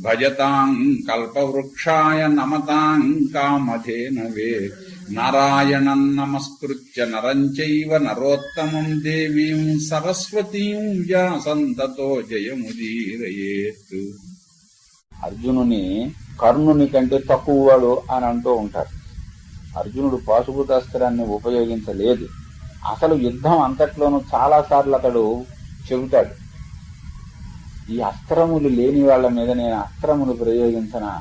భజతాం కల్పవృక్షాయ నమతాం కామధేనవే నారాయణం నమస్కృత్య నరం చైవ నరోత్తమం దేవీం సరస్వతీం వ్యాసంతతో జయముదీరయేత్. అర్జునుని కర్ణుని కంటే తక్కువ వాడు అని అంటూ ఉంటారు. అర్జునుడు పాశుభూతాస్త్రాన్ని ఉపయోగించలేదు. అసలు యుద్ధం అంతట్లోనూ చాలాసార్లు అతడు చెబుతాడు. ఈ అస్త్రములు లేని వాళ్ళ మీద నేను అస్త్రములు ప్రయోగించిన?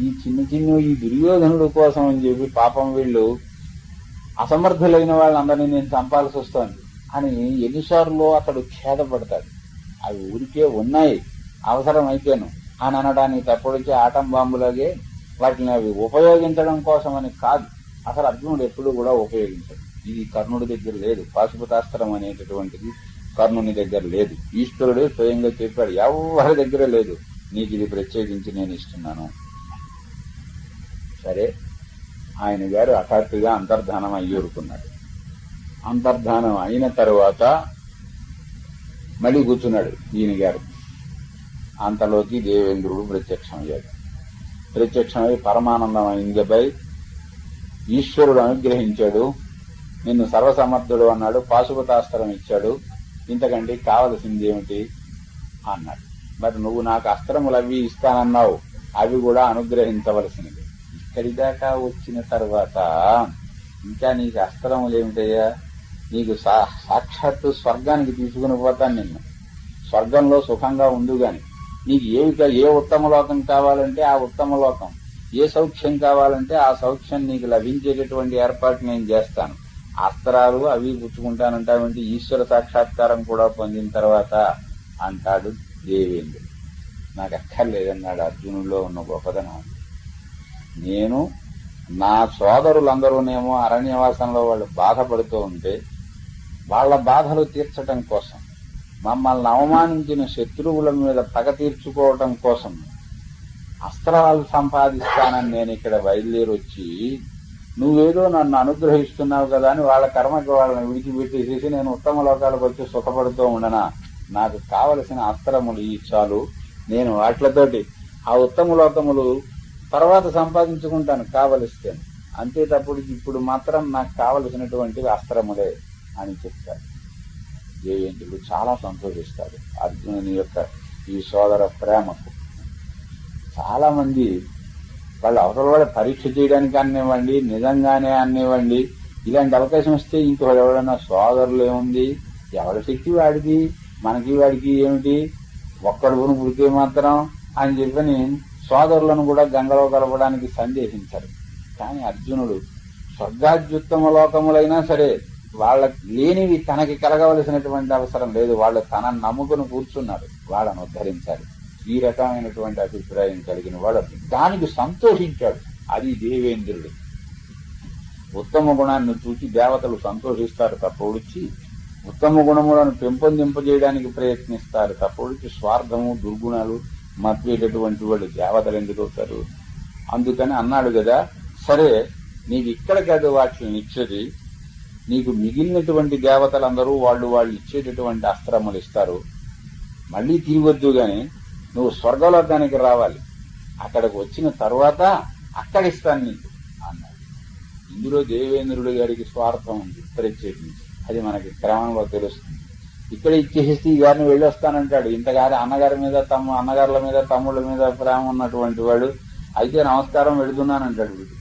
ఈ చిన్న చిన్న ఈ దుర్యోధనుడు కోసం అని చెప్పి పాపం వీళ్ళు అసమర్థులైన వాళ్ళందరినీ నేను చంపాల్సి వస్తోంది. అని ఎన్నిసార్లు అతడు ఖేదపడతాడు. అవి ఊరికే ఉన్నాయి. అవసరం అయితేను అని అనడానికి తప్పొడిచే ఆటం బాంబులాగే వాటిని అవి ఉపయోగించడం కోసమని కాదు. అసలు అర్జునుడు ఎప్పుడు కూడా ఉపయోగించడు. ఇది కర్ణుడి దగ్గర లేదు. పాశుపతాస్త్రం అనేటటువంటిది కర్ణుని దగ్గర లేదు. ఈశ్వరుడు స్వయంగా చెప్పాడు ఎవరి దగ్గర లేదు. నీకు ఇది ప్రత్యేకించి నేను ఇస్తున్నాను. సరే ఆయన గారు హఠాత్తుగా అంతర్ధానం అయ్యూరుకున్నాడు అంతర్ధానం అయిన తరువాత మళ్ళీ కూర్చున్నాడు ఈయన గారు. అంతలోకి దేవేంద్రుడు ప్రత్యక్షమయ్యాడు. ప్రత్యక్షమై పరమానందం అయిందిపై ఈశ్వరుడు అనుగ్రహించాడు. నిన్ను సర్వసమర్థుడు అన్నాడు పాశుపతాస్త్రం ఇచ్చాడు. ఇంతకంటే కావలసింది ఏమిటి అన్నాడు. మరి నువ్వు నాకు అస్త్రములు అవి ఇస్తానన్నావు. అవి కూడా అనుగ్రహించవలసినవి. ఇక్కడి దాకా వచ్చిన తర్వాత ఇంకా నీకు అస్త్రములు ఏమిటయ్యా? నీకు సా- సాక్షాత్తు స్వర్గానికి తీసుకుని పోతాను నిన్ను. స్వర్గంలో సుఖంగా ఉండు గాని. నీకు ఏ ఏ ఉత్తమ లోకం కావాలంటే ఆ ఉత్తమ లోకం ఏ సౌఖ్యం కావాలంటే ఆ సౌఖ్యం నీకు లభించేటటువంటి ఏర్పాటు నేను చేస్తాను. అస్త్రాలు అవి పుచ్చుకుంటానంటామంటే ఈశ్వర సాక్షాత్కారం కూడా పొందిన తర్వాత అంటాడు దేవేంద్రుడు. నాకు అక్కర్లేదన్నాడు అర్జునుల్లో ఉన్న గొప్పదనం నేను నా సోదరులందరూనేమో అరణ్యవాసంలో వాళ్ళు బాధపడుతూ ఉంటే వాళ్ళ బాధలు తీర్చటం కోసం మమ్మల్ని అవమానించిన శత్రువుల మీద పగ తీర్చుకోవటం కోసం అస్త్రాలు సంపాదిస్తానని నేను ఇక్కడ బయలుదేరి వచ్చి నువ్వేదో నన్ను అనుగ్రహిస్తున్నావు కదా అని వాళ్ళ కర్మకి వాళ్ళని విడిచిపెట్టేసేసి నేను ఉత్తమ లోకాలకు వచ్చి సుఖపడుతూ ఉండనా? నాకు కావలసిన అస్త్రములు ఈ చాలు. నేను వాటితోటి ఆ ఉత్తమ లోకములు తర్వాత సంపాదించుకుంటాను కావలిస్తే అంతే తప్పుడు ఇప్పుడు మాత్రం నాకు కావలసినటువంటివి అస్త్రములే అని చెప్తాడు. దేవేంద్రుడు చాలా సంతోషిస్తాడు. అర్జునుని యొక్క ఈ సోదర ప్రేమకు. చాలామంది వాళ్ళు అవతల వాళ్ళ పరీక్ష చేయడానికి అనివ్వండి నిజంగానే అనివ్వండి ఇలాంటి అవకాశం వస్తే ఇంకొకరు ఎవడన్నా సోదరులు ఏముంది? ఎవరి శక్తి వాడిది? మనకి వాడికి ఏమిటి? ఒక్కడు గురి పుడితే మాత్రం అని చెప్పని సోదరులను కూడా గంగలో కలపడానికి సందేహించారు. కానీ అర్జునుడు స్వర్గాద్యుత్తమ లోకములైనా సరే వాళ్ళకి లేనివి తనకి కలగవలసినటువంటి అవసరం లేదు. వాళ్ళు తనని నమ్ముకుని కూర్చున్నారు. వాళ్ళను ఉద్ధరించాలి. ఈ రకమైనటువంటి అభిప్రాయం కలిగిన వాడు దానికి సంతోషించాడు. అది దేవేంద్రుడు. ఉత్తమ గుణాన్ని చూసి దేవతలు సంతోషిస్తారు తప్ప ఉత్తమ గుణములను పెంపొందింపజేయడానికి ప్రయత్నిస్తారు తప్ప స్వార్థము దుర్గుణాలు మర్చేటటువంటి వాళ్ళు దేవతలు ఎందుకు అవుతారు? అందుకని అన్నాడు కదా సరే నీకు ఇక్కడ కాదు వాక్యం ఇచ్చేది నీకు మిగిలినటువంటి దేవతలందరూ వాళ్ళు వాళ్ళు ఇచ్చేటటువంటి అస్త్రములు ఇస్తారు. మళ్ళీ తిరిగొద్దు గాని నువ్వు స్వర్గలోకానికి రావాలి. అక్కడికి వచ్చిన తర్వాత అక్కడ ఇస్తాను నీకు అన్నాడు. ఇందులో దేవేంద్రుడి గారికి స్వార్థం ఉంది ప్రత్యేకించి. అది మనకి క్రమంలో తెలుస్తుంది. ఇక్కడ ఇచ్చేసి ఈ గారిని వెళ్ళొస్తానంటాడు. ఇంతగారి అన్నగారి మీద తమ్ము అన్నగారుల మీద తమ్ముళ్ళ మీద ప్రేమ ఉన్నటువంటి వాడు. అయితే నమస్కారం వెళుతున్నానంటాడు వీడు.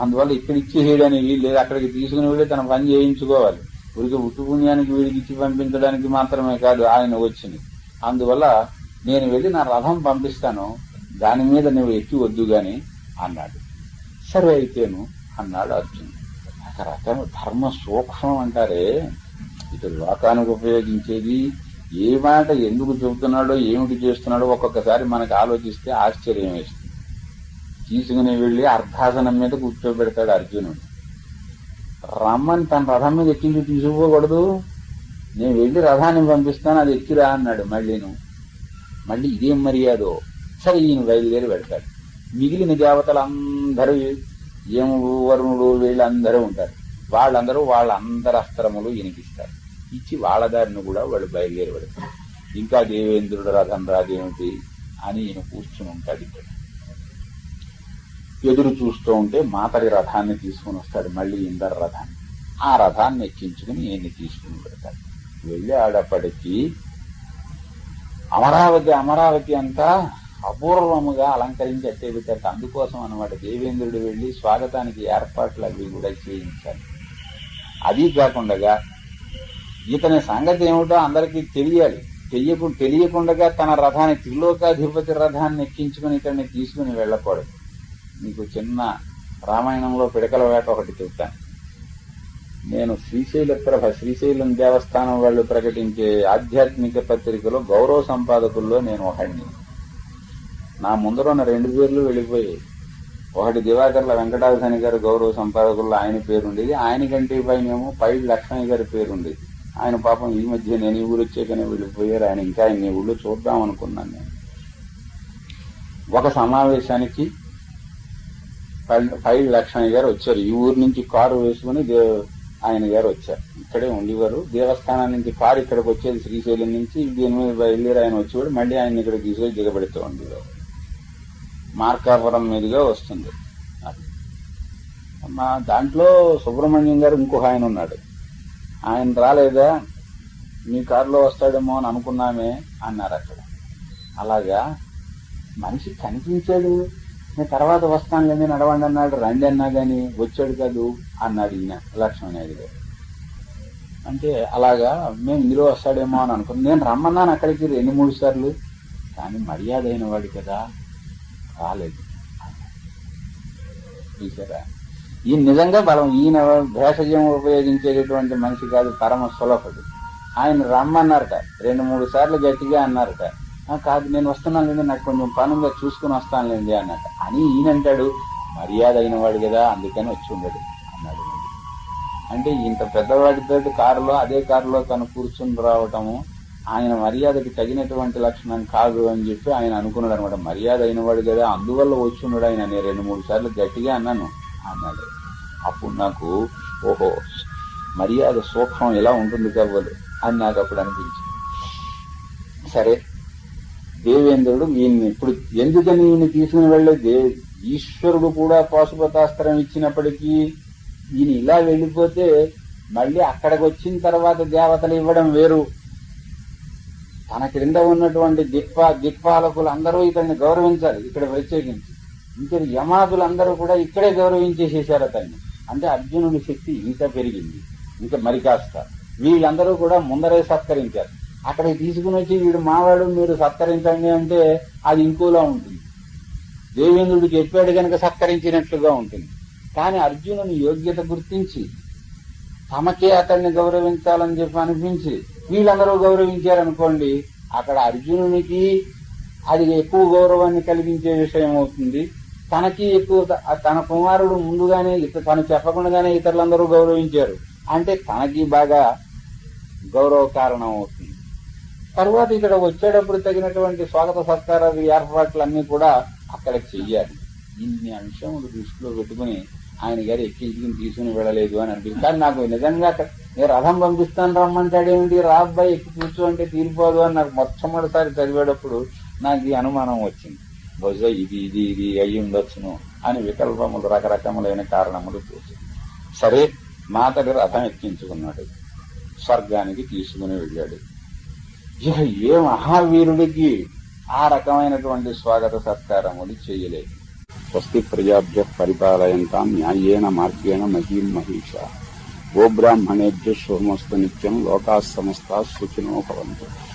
అందువల్ల ఇక్కడ ఇచ్చేసేయడానికి లేదు. అక్కడికి తీసుకుని వెళ్ళి తన పని చేయించుకోవాలి. ఊరికి ఉట్టు పుణ్యానికి వీడికి ఇచ్చి పంపించడానికి మాత్రమే కాదు ఆయన వచ్చింది. అందువల్ల నేను వెళ్ళి నా రథం పంపిస్తాను దాని మీద నువ్వు ఎక్కి వద్దు గాని అన్నాడు. సరే అయితేను అన్నాడు అర్జునుడు రకరకం ధర్మ సూక్ష్మం అంటారే. ఇటు లోకానికి ఉపయోగించేది ఏ మాట ఎందుకు చెబుతున్నాడో ఏమిటి చేస్తున్నాడో ఒక్కొక్కసారి మనకు ఆలోచిస్తే ఆశ్చర్యం వేస్తుంది. తీసుకుని వెళ్ళి అర్ధాసనం మీద కూర్చోబెడతాడు అర్జునుడు. రమ్మని తన రథం మీద ఎక్కించి తీసుకుపోకూడదు నేను వెళ్ళి రథాన్ని పంపిస్తాను అది ఎక్కిరా అన్నాడు మళ్ళీ నువ్వు. మళ్ళీ ఇదేం మర్యాదో? సరే ఈయన బయలుదేరి పెడతాడు మిగిలిన దేవతలందరూ ఏము వరుణుడు వీళ్ళందరూ ఉంటారు. వాళ్ళందరూ వాళ్ళ అందరి అస్త్రములు ఇచ్చి వాళ్ళ దారిని కూడా వాళ్ళు బయలుదేరి పెడతారు ఇంకా దేవేంద్రుడు రథం రాదేమిటి అని ఈయన కూర్చుని ఉంటాడు ఇక్కడ. ఎదురు చూస్తూ ఉంటే మాతడి రథాన్ని తీసుకుని వస్తాడు. మళ్ళీ ఇందర రథాన్ని. ఆ రథాన్ని ఎక్కించుకుని ఈయన్ని తీసుకుని పెడతాడు. వెళ్ళి ఆడప్పటికీ అమరావతి అమరావతి అంతా అపూర్వముగా అలంకరించి అట్టే పెట్టారు అందుకోసం అనమాట దేవేంద్రుడు వెళ్ళి స్వాగతానికి ఏర్పాట్లు అవి కూడా చేయించాలి. అది కాకుండా ఇతని సంగతి ఏమిటో అందరికీ తెలియాలి. తెలియకు తెలియకుండా తన రథాన్ని త్రిలోకాధిపతి రథాన్ని ఎక్కించుకుని ఇతన్ని తీసుకుని వెళ్ళకూడదు. మీకు చిన్న రామాయణంలో పిడకల వేట ఒకటి చెప్తాను. నేను శ్రీశైల ప్రభ శ్రీశైలం దేవస్థానం వాళ్ళు ప్రకటించే ఆధ్యాత్మిక పత్రికలో గౌరవ సంపాదకుల్లో నేను ఒకడిని. నా ముందర ఉన్న రెండు పేర్లు వెళ్ళిపోయాయి. ఒకటి దివాకర్ల వెంకటాచని గారు గౌరవ సంపాదకుల్లో ఆయన పేరుండేది. ఆయన కంటే పైనేమో పై లక్ష్మణ్ గారి పేరుండేది. ఆయన పాపం ఈ మధ్య నేను ఈ ఊరు వచ్చాకనే వెళ్ళిపోయారు. ఆయన ఇంకా ఆయన ఊళ్ళో చూద్దాం అనుకున్నాను నేను. ఒక సమావేశానికి పై- పై లక్ష్మణ్ గారు వచ్చారు. ఈ ఊరు నుంచి కారు వేసుకుని ఆయన గారు వచ్చారు. ఇక్కడే ఉండేవారు. దేవస్థానం నుంచి కారు ఇక్కడికి వచ్చేది శ్రీశైలం నుంచి దీని మీద బయలుదేరి ఆయన వచ్చేవాడు. మళ్ళీ ఆయన ఇక్కడ తీసుకొని దిగబెడుతూ ఉండేవారు. మార్కాపురం మీదుగా వస్తుంది. అది. మా దాంట్లో సుబ్రహ్మణ్యం గారు ఇంకొక ఆయన ఉన్నాడు. ఆయన రాలేదా? మీ కారులో వస్తాడేమో అని అనుకున్నామే అన్నారు అక్కడ. అలాగా మనిషి కనిపించాడు. నేను తర్వాత వస్తాను కానీ నడవండి అన్నాడు. రండి అన్నా కానీ వచ్చాడు కాదు అన్నాడు ఈయన లక్ష్మణయ్య గారు. అంటే అలాగా మేము ఇందులో వస్తాడేమో అని అనుకున్నాను నేను రమ్మన్నాను అక్కడికి రెండు మూడు సార్లు. కానీ మర్యాద అయిన వాడు కదా. రాలేదు. చూసారా? ఈయన నిజంగా బలం ఈయన భేషజం ఉపయోగించేటటువంటి మనిషి కాదు పరమ సులభుడు. ఆయన రమ్మన్నారట. రెండు మూడు సార్లు గట్టిగా అన్నారట. కాదు నేను వస్తున్నాను వస్తున్నానులేండి నాకు కొంచెం పనుగా చూసుకుని వస్తాను వస్తానులేండి అన్నట్టు. అని ఈయన అంటాడు మర్యాద అయిన వాడు కదా అందుకని వచ్చి ఉండడు అన్నాడు అంటే ఇంత పెద్దవాడితో కారులో అదే కారులో తను కూర్చుని రావటము ఆయన మర్యాదకి తగినటువంటి లక్షణం కాదు అని చెప్పి ఆయన అనుకున్నాడు అనమాట మర్యాద అయినవాడు కదా అందువల్ల వచ్చి ఉన్నాడు ఆయన. నేను రెండు మూడు సార్లు గట్టిగా అన్నాను అన్నాడు. అప్పుడు నాకు ఓహో మర్యాద సూక్ష్మం ఎలా ఉంటుంది కవ్వలు అని నాకు అప్పుడు అనిపించింది. సరే దేవేంద్రుడు ఈయన్ని ఇప్పుడు ఎందుకని ఈయన తీసుకుని వెళ్ళే దే ఈశ్వరుడు కూడా పాశుపతాస్త్రం ఇచ్చినప్పటికీ ఈయన ఇలా వెళ్ళిపోతే మళ్ళీ అక్కడికి వచ్చిన తర్వాత దేవతలు ఇవ్వడం వేరు. తన క్రింద ఉన్నటువంటి దిక్ప దిక్పాలకులు అందరూ ఇతన్ని గౌరవించాలి ఇక్కడ ప్రత్యేకించి. ఇంకా యమాదులందరూ కూడా ఇక్కడే గౌరవించేసేసారు అతన్ని. అంటే అర్జునుడి శక్తి ఇంకా పెరిగింది. ఇంకా మరి కాస్త. వీళ్ళందరూ కూడా ముందరే సత్కరించారు. అక్కడికి తీసుకుని వచ్చి వీడు మావాడు మీరు సత్కరించండి అంటే అది ఇంకోలా ఉంటుంది. దేవేంద్రుడు చెప్పాడు కనుక సత్కరించినట్లుగా ఉంటుంది. కానీ అర్జునుని యోగ్యత గుర్తించి తమకే అతన్ని గౌరవించాలని చెప్పి అనిపించి వీళ్ళందరూ గౌరవించారనుకోండి అక్కడ అర్జునునికి అది ఎక్కువ గౌరవాన్ని కలిగించే విషయం అవుతుంది. తనకి ఎక్కువ తన కుమారుడు ముందుగానే ఇత- తను చెప్పకుండానే ఇతరులందరూ గౌరవించారు. అంటే తనకి బాగా గౌరవ కారణం అవుతుంది. తర్వాత ఇక్కడ వచ్చేటప్పుడు తగినటువంటి స్వాగత సత్కారాలు ఏర్పాట్లన్నీ కూడా అక్కడ చెయ్యాలి. ఇన్ని అంశములు దృష్టిలో పెట్టుకుని ఆయన గారు ఎక్కించుకుని తీసుకుని వెళ్ళలేదు అని అనిపిస్తుంది కానీ నాకు నిజంగా నేను రథం పంపిస్తాను రమ్మంటాడేమిటి రా అబ్బాయి ఎక్కి కూర్చో అంటే తీరిపోదు అని నాకు మొట్టమొదటిసారి చదివేటప్పుడు నాకు ఈ అనుమానం వచ్చింది. బహుశా ఇది ఇది ఇది అయ్యి ఉండొచ్చును అని వికల్పములు రకరకములైన కారణములు చూసి. సరే మాతడు రథం ఎక్కించుకున్నాడు. స్వర్గానికి తీసుకుని వెళ్ళాడు. ఇక ఏ మహావీరుడికి ఆ రకమైనటువంటి స్వాగత సత్కారములు చేయలేదు. స్వస్తి ప్రజాభ్య పరిపాలయంతాం న్యాయేన మార్గేణ మహీం మహిష. గోబ్రాహ్మణేభ్య శుభమస్తు నిత్యం లోకా సమస్త సుఖినో భవంతు.